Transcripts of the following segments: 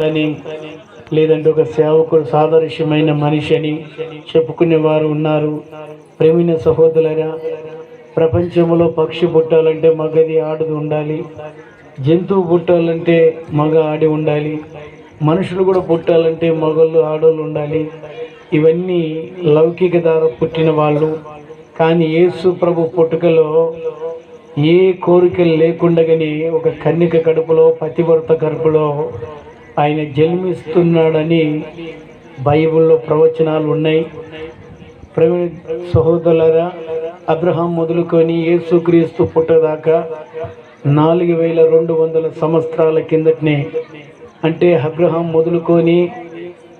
అని లేదంటే ఒక సేవకుడు సాదృశ్యమైన మనిషి అని చెప్పుకునే వారు ఉన్నారు. ప్రేమిన సహోదరులరా ప్రపంచంలో పక్షి పుట్టాలంటే మగది ఆడది ఉండాలి. జంతువు పుట్టాలంటే మగ ఆడి ఉండాలి. మనుషులు కూడా పుట్టాలంటే మగళ్ళు ఆడోళ్ళు ఉండాలి. ఇవన్నీ లౌకిక ద్వారా పుట్టిన వాళ్ళు. కానీ యేసు ప్రభు పుట్టుకలో ఏ కోరికలు లేకుండగానే ఒక కన్నిక కడుపులో పతివర్త కడుపులో ఆయన జన్మిస్తున్నాడని బైబిల్లో ప్రవచనాలు ఉన్నాయి. ప్రవీ సహోదరులరా అబ్రహాం మొదలుకొని యేసుక్రీస్తు పుట్టదాకా నాలుగు వేల రెండు వందల సంవత్సరాల కిందటనే. అంటే అబ్రహాం మొదలుకొని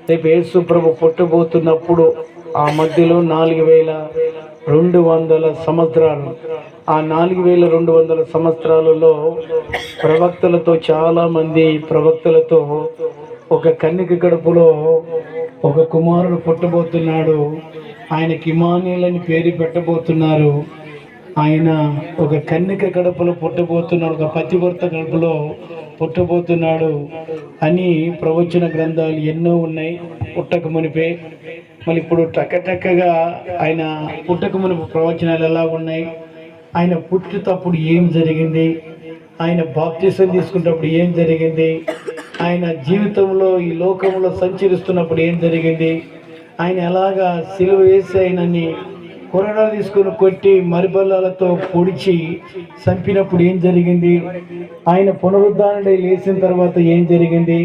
రేపు యేసు ప్రభు పుట్టబోతున్నప్పుడు ఆ మధ్యలో నాలుగు వేల రెండు వందల సంవత్సరాలు. ఆ నాలుగు వేల రెండు వందల సంవత్సరాలలో ప్రవక్తలతో చాలామంది ప్రవక్తలతో ఒక కన్నిక గడుపులో ఒక కుమారుడు పుట్టబోతున్నాడు. ఆయనకి ఇమానియలని పేరు పెట్టబోతున్నారు. ఆయన ఒక కన్నిక గడపలో పుట్టబోతున్నాడు ఒక పతివర్త గడపలో పుట్టబోతున్నాడు అని ప్రవచన గ్రంథాలు ఎన్నో ఉన్నాయి. పుట్టక మునిపే మళ్ళీ ఇప్పుడు టక్కటక్కగా ఆయన పుట్టక మునుపు ప్రవచనాలు ఎలా ఉన్నాయి. ఆయన పుట్టుతప్పుడు ఏం జరిగింది? ఆయన బాప్తిసం తీసుకున్నప్పుడు ఏం జరిగింది? ఆయన జీవితంలో ఈ లోకంలో సంచరిస్తున్నప్పుడు ఏం జరిగింది? ఆయన ఎలాగా సిలువ వేసి ఆయనని కొరడాలు తీసుకొని కొట్టి మరిబల్లాలతో పొడిచి చంపినప్పుడు ఏం జరిగింది? ఆయన పునరుద్ధారణ లేచిన తర్వాత ఏం జరిగింది?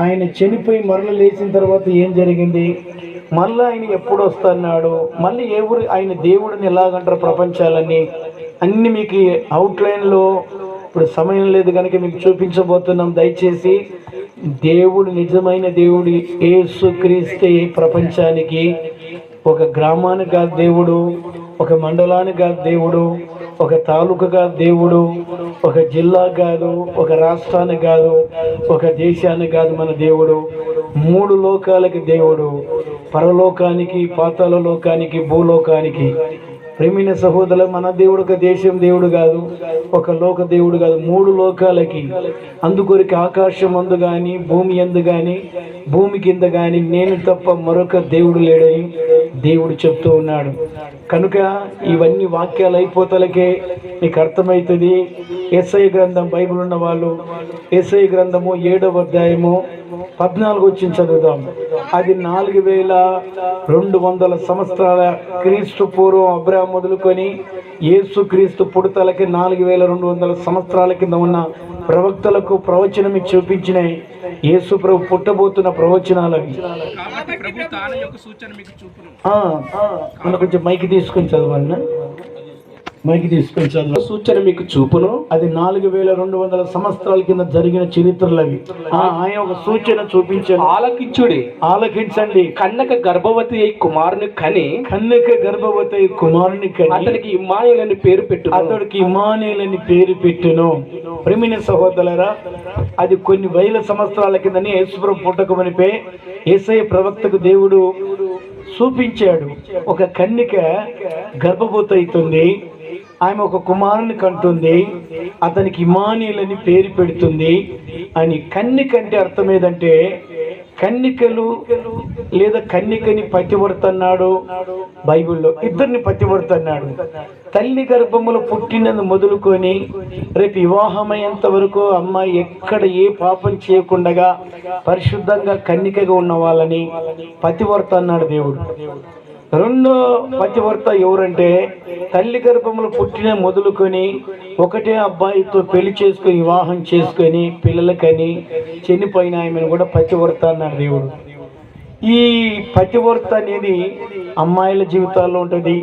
ఆయన చనిపోయి మరల లేచిన తర్వాత ఏం జరిగింది? మళ్ళీ ఆయన ఎప్పుడు వస్తున్నాడు మళ్ళీ ఎవరు ఆయన దేవుడిని ఎలాగంటారు ప్రపంచాలన్నీ? అన్ని మీకు అవుట్లైన్లో ఇప్పుడు సమయం లేదు కనుక మీకు చూపించబోతున్నాం. దయచేసి దేవుడు నిజమైన దేవుడు ఏసు క్రీస్తే ప్రపంచానికి ఒక గ్రామానికి కాదు దేవుడు ఒక మండలానికి కాదు దేవుడు ఒక తాలూకా కాదు దేవుడు ఒక జిల్లా కాదు ఒక రాష్ట్రానికి కాదు ఒక దేశానికి కాదు మన దేవుడు మూడు లోకాలకి దేవుడు. పరలోకానికి పాతాల లోకానికి భూలోకానికి. ప్రేమిన సహోదరులు మన దేవుడు ఒక దేశం దేవుడు కాదు ఒక లోక దేవుడు కాదు మూడు లోకాలకి. అందుకొరికి ఆకాశం అందు కానీ భూమి ఎందు కానీ భూమి కింద కానీ నేను తప్ప మరొక దేవుడు లేడని దేవుడు చెప్తూ ఉన్నాడు. కనుక ఇవన్నీ వాక్యాలు అయిపోతలకే నీకు అర్థమవుతుంది. ఎస్ఐ గ్రంథం బైబిల్ ఉన్న వాళ్ళు ఎస్ఐ గ్రంథము ఏడవ అధ్యాయము పద్నాలుగు వచ్చి చదువుదాం. అది నాలుగు వేల రెండు వందల సంవత్సరాల క్రీస్తు పూర్వం అబ్రాహం మొదలుకొని యేసు క్రీస్తు పుడతలకి నాలుగు వేల రెండు వందల సంవత్సరాల కింద ఉన్న ప్రవక్తలకు ప్రవచనం చూపించిన యేసు ప్రభు పుట్టబోతున్న ప్రవచనాలు అవి. కొంచెం మైకి తీసుకొని చదవండి. మైకి తీసుకొని చదువు. సూచన మీకు చూపును. అది నాలుగు వేల రెండు వందల సంవత్సరాల కింద జరిగిన చరిత్రలు అవి ఆ, ఆయన ఒక సూచన చూపించాను ఆలకించుడి. ఆలకించండి. కన్నక గర్భవతి అయి కుమారుని కని కన్యక గర్భవతి అయి కుమారుని కని అతనికి ఇమ్మాయిలని పేరు పెట్టు అతడికి ఇమానేలని పేరు పెట్టును. ప్రేమిన సహోదరులరా అది కొన్ని వేల సంవత్సరాల కిందని యేసుప్రభు పుట్టకమనిపే ఏసఐ ప్రవక్తకు దేవుడు చూపించాడు ఒక కన్నిక గర్భవతి అవుతుంది. ఆమె ఒక కుమారుని కంటుంది. అతనికి ఇమానీయులని పేరు పెడుతుంది. అని కన్నిక అంటే అర్థం ఏదంటే కన్నికలు లేదా కన్నికని పతివర్తన్నాడు బైబిల్లో ఇద్దరిని పతివర్తన్నాడు తల్లి గర్భములో పుట్టినది మొదలుకొని రేపు వివాహమయ్యేంత వరకు అమ్మాయి ఎక్కడ ఏ పాపం చేయకుండగా పరిశుద్ధంగా కన్నికగా ఉన్న వాళ్ళని పతివర్త దేవుడు. రెండో పతివర్త ఎవరంటే తల్లి గర్భములు పుట్టిన మొదలుకొని ఒకటే అబ్బాయితో పెళ్ళి చేసుకొని వివాహం చేసుకొని పిల్లలకని చనిపోయిన ఆమెను కూడా పతివర్త అన్నాడు దేవుడు. ఈ పతివర్త అనేది అమ్మాయిల జీవితాల్లో ఉంటుంది.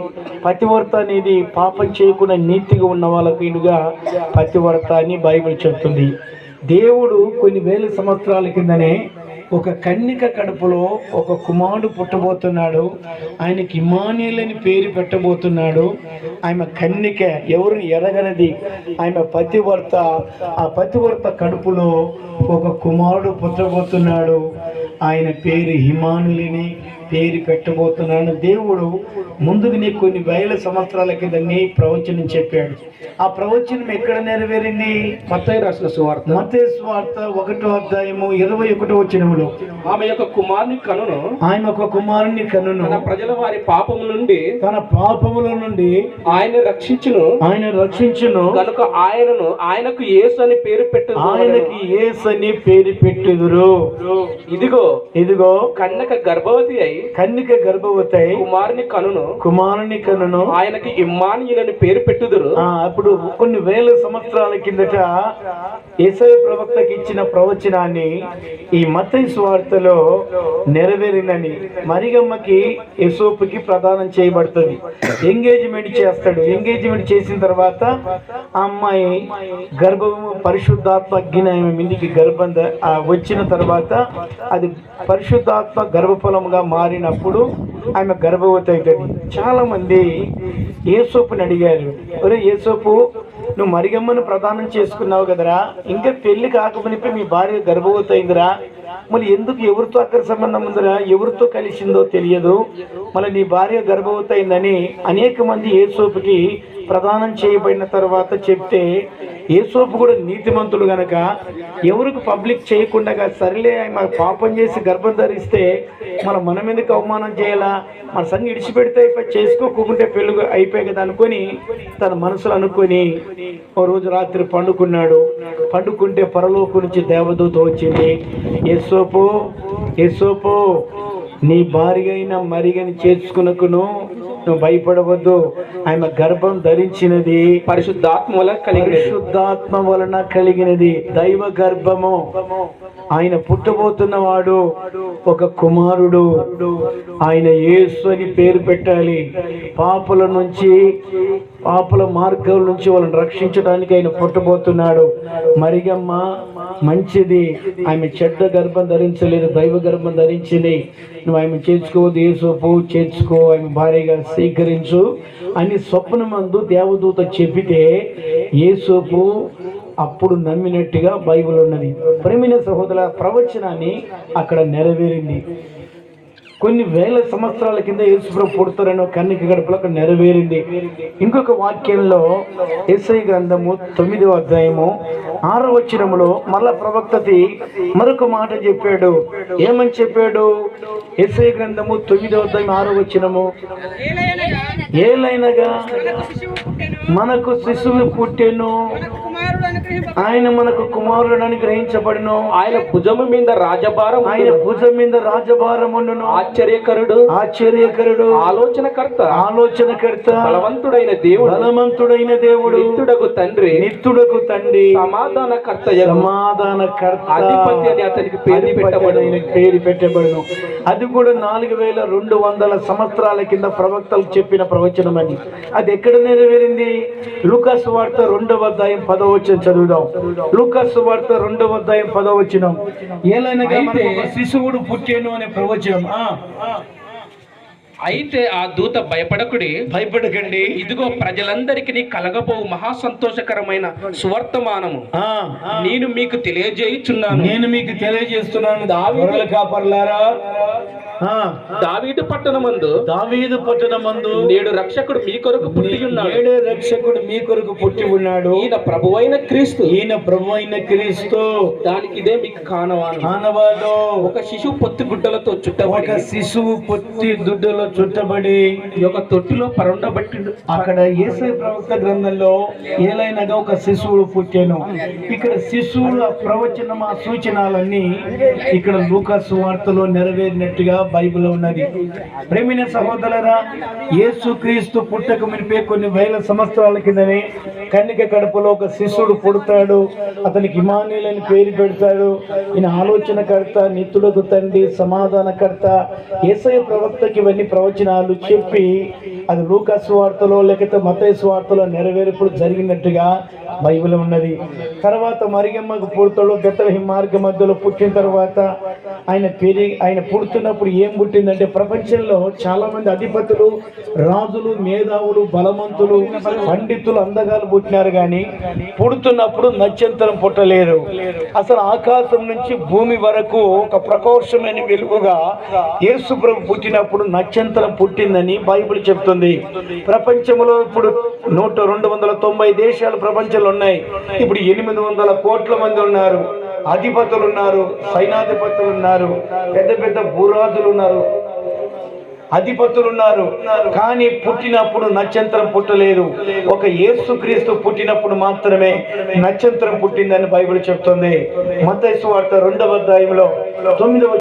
పతివర్త అనేది పాపం చేయకుండా నీతిగా ఉన్న వాళ్ళకు ఇటుగా పతివర్త అని బైబిల్ చెప్తుంది. దేవుడు కొన్ని వేల సంవత్సరాల కిందనే ఒక కన్నిక కడుపులో ఒక కుమారుడు పుట్టబోతున్నాడు. ఆయనకి ఇమానియలని పేరు పెట్టబోతున్నాడు. ఆమె కన్నిక ఎవరిని ఎరగనది? ఆమె పతివర్త. ఆ పతివర్త కడుపులో ఒక కుమారుడు పుట్టబోతున్నాడు. ఆయన పేరు హిమానులని. పేరు పెట్టబోతున్నాను. దేవుడు ముందుగానే కొన్ని వేల సంవత్సరాల కింద నీ ప్రవచనం చెప్పాడు. ఆ ప్రవచనం ఎక్కడ నెరవేరింది? మత్తయి రాసిన సువార్త. మతేసు వార్త ఒకటో అధ్యాయము ఇరవై ఒకటో వచనములో. ఆమె యొక్క కుమారుని కనును ఆయన ఒక కుమారుని కనును తన ప్రజల వారి పాపము నుండి తన పాపముల నుండి ఆయన రక్షించును. ఆయన రక్షించును. కనుక ఆయనను ఆయనకు యేసు అని పేరు పెట్టు ఆయనకి ఏసని పేరు పెట్టుదురు. ఇదిగో ఇదిగో కన్నక గర్భవతి అయి కన్నిక గర్భవతి కుమారుని కనును కుమారుని కనును ఆయనకి ఇమ్మానియులని పేరు పెట్టుదురు. ఆ, అప్పుడు కొన్ని వేల సంవత్సరాల కిందట ఏసయ ప్రవక్తకి ఇచ్చిన ప్రవచనాన్ని ఈ మత్తయి స్వార్థలో నెరవేరినని మరిగమ్మకి యశోపుకి ప్రదానం చేయబడుతుంది. ఎంగేజ్మెంట్ చేస్తాడు. ఎంగేజ్మెంట్ చేసిన తర్వాత ఆ అమ్మాయి గర్భము పరిశుద్ధాత్మ ఆమె మిందికి గర్భం వచ్చిన తర్వాత అది పరిశుద్ధాత్మ గర్భఫలముగా మారినప్పుడు ఆమె గర్భవతి అవుతుంది చాలామంది ఏసోపుని అడిగారు ఒరే ఏసోపు నువ్వు మరిగమ్మను ప్రదానం చేసుకున్నావు కదరా? ఇంకా పెళ్ళి కాకమునిపై మీ భార్య గర్భవతి అయిందిరా మళ్ళీ ఎందుకు ఎవరితో అక్కడ సంబంధం ఉందిరా? ఎవరితో కలిసిందో తెలియదు. మళ్ళీ నీ భార్య గర్భవతి అయిందని అనేక మంది ఏసోపుకి ప్రదానం చేయబడిన తర్వాత చెప్తే ఏసోపు కూడా నీతిమంతుడు గనక ఎవరికి పబ్లిక్ చేయకుండా సరిలే ఆయన పాపం చేసి గర్భం ధరిస్తే మన మనం ఎందుకు అవమానం చేయాలా? మన సంఘం ఇడిచిపెడితే చేసుకోకుంటే పెళ్ళి అయిపోయి కదా అనుకొని తన మనసులో అనుకొని ఓ రోజు రాత్రి పండుకున్నాడు. పండుకుంటే పరలోకు నుంచి దేవదూత వచ్చింది. ఏసోపు ఏసోపు నీ భార్య అయిన మరిగని చేర్చుకునకును నువ్వు భయపడవద్దు. ఆమె గర్భం ధరించినది. పరిశుద్ధాత్మ వల్ల కలిగినది. పరిశుద్ధాత్మ వలన కలిగినది. దైవ గర్భము. ఆయన పుట్టబోతున్నవాడు ఒక కుమారుడు. ఆయన యేసు అని పేరు పెట్టాలి. పాపుల నుంచి పాపుల మార్గం నుంచి వాళ్ళని రక్షించడానికి ఆయన పుట్టబోతున్నాడు. మరిగమ్మ మంచిది. ఆమె చెడ్డ గర్భం ధరించలేదు దైవ గర్భం ధరించింది. నువ్వు ఆమె చేర్చుకోవద్దు ఏసోపు చేర్చుకో ఆమె భార్యగా స్వీకరించు అని స్వప్నమందు దేవదూత చెప్పితే ఏసోపు అప్పుడు నమ్మినట్టుగా బైబిల్ ఉన్నది ప్రేమిన సహోదర ప్రవచనాన్ని అక్కడ నెరవేరింది. కొన్ని వేల సంవత్సరాల కింద యేసుప్రభు పుడతారని కన్నిక గడపలో అక్కడ నెరవేరింది. ఇంకొక వాక్యంలో ఎస్ఐ గ్రంథము తొమ్మిదవ అధ్యాయము ఆరో వచ్చినములో మరల ప్రవక్తతి మరొక మాట చెప్పాడు. ఏమని చెప్పాడు? ఎస్ఐ గ్రంథము తొమ్మిదవ అధ్యాయం ఆరో వచ్చినము ఏలైనగా మనకు శిశువు పుట్టెను. ఆయన మనకు కుమారుడు అనుగ్రహించబడిను. ఆయన భుజము మీద రాజభారం ఆయన భుజం మీద రాజభారమును ఆశ్చర్యకరుడు. ఆశ్చర్యకరుడు. ఆలోచనకర్త. ఆలోచనకర్త. బలవంతుడైన దేవుడు. బలవంతుడైన దేవుడు. నిత్యుడగు తండ్రి. నిత్యుడకు తండ్రి. సమాధానకర్త సమాధానకర్త. అధిపతి అని అతనికి పేరు పెట్టబడును. పేరు పెట్టబడును. అది కూడా నాలుగు వేల రెండు వందల సంవత్సరాల కింద ప్రవక్తలు చెప్పిన ప్రవచనం అని అది ఎక్కడ నెరవేరింది? లూకాసు వార్త రెండవ అధ్యాయం పదవచనం చదువుదాం. లూకాసు వార్త రెండవ అధ్యాయం పదవచనం ఏలైనగా శిశువుడు పుట్టేను అనే ప్రవచనం. అయితే ఆ దూత భయపడకుడి. భయపడకండి. ఇదిగో ప్రజలందరికీ కలగబోవు మహా సంతోషకరమైన సువర్తమానము. నేను మీకు తెలియజేయుచున్నాను. నేను మీకు తెలియజేస్తున్నాను. దావీదుల కాపర్లారా దావీదు పట్టణమందు దావీదు పట్టణమందు నేడు రక్షకుడు మీ కొరకు పుట్టి ఉన్నాడు. ఏడే రక్షకుడు మీ కొరకు పుట్టి ఉన్నాడు. ఈయన ప్రభువైన క్రీస్తు. ఈయన ప్రభు అయిన క్రీస్తు. దానికి ఇదే మీకు కానవాను మానవాడు ఒక శిశువు పొత్తి గుడ్డలతో ఒక చుట్టబడి శిశువు పొత్తి దుడ్డులో చుట్టబడి ఈ యొక్క తొట్టిలో పరుండబట్టిండు. అక్కడ ఏసై ప్రవక్త గ్రంథంలో ఏలైనగా ఒక శిశువుడు పుట్టాను. ఇక్కడ శిశువుల ప్రవచనం ఆ సూచనలన్నీ ఇక్కడ లూకాసు వార్తలో నెరవేరినట్టుగా బైబిల్ ఉన్నది. ప్రేమిన సహోదరరా యేసుక్రీస్తు పుట్టక మునిపే కొన్ని వేల సంవత్సరాల కిందనే కన్నిక కడుపులో ఒక శిష్యుడు పుడతాడు అతనికి ఇమానుయేలని పేరు పెడతాడు. ఈయన ఆలోచనకర్త నిత్యులకు తండ్రి సమాధానకర్త. ఏసయ ప్రవక్తకి ఇవన్నీ ప్రవచనాలు చెప్పి అది లూకాస్ వార్తలో లేకపోతే మతయ వార్తలో నెరవేర్పుడు జరిగినట్టుగా బైబిల్ ఉన్నది. తర్వాత మరిగమ్మకు పుడతలో బెత్తలహి మార్గ మధ్యలో పుట్టిన తర్వాత ఆయన పెరిగి ఆయన పుడుతున్నప్పుడు ఏం పుట్టిందంటే ప్రపంచంలో చాలామంది అధిపతులు రాజులు మేధావులు బలవంతులు పండితులు అందగాలు పుట్టినారు కానీ పుడుతున్నప్పుడు నత్యంతరం పుట్టలేరు. అసలు ఆకాశం నుంచి భూమి వరకు ఒక ప్రకోశమైన వెలుగుగా యేసు ప్రభు పుట్టినప్పుడు నక్షత్రం పుట్టిందని బైబిల్ చెప్తుంది ప్రపంచంలో ఇప్పుడు నూట రెండు వందల తొంభై దేశాలు ప్రపంచంలో ఉన్నాయి. ఇప్పుడు ఎనిమిది వందల కోట్ల మంది ఉన్నారు. అధిపతులు ఉన్నారు. సైనాధిపతులు ఉన్నారు. పెద్ద పెద్ద భూరాజులు ఉన్నారు. అధిపతులు ఉన్నారు. కానీ పుట్టినప్పుడు నక్షత్రం పుట్టలేదు. ఒక యేసుక్రీస్తు పుట్టినప్పుడు మాత్రమే నక్షత్రం పుట్టిందని బైబిల్ చెప్తుంది. మత వార్త రెండవ అధ్యాయంలో తొమ్మిదవ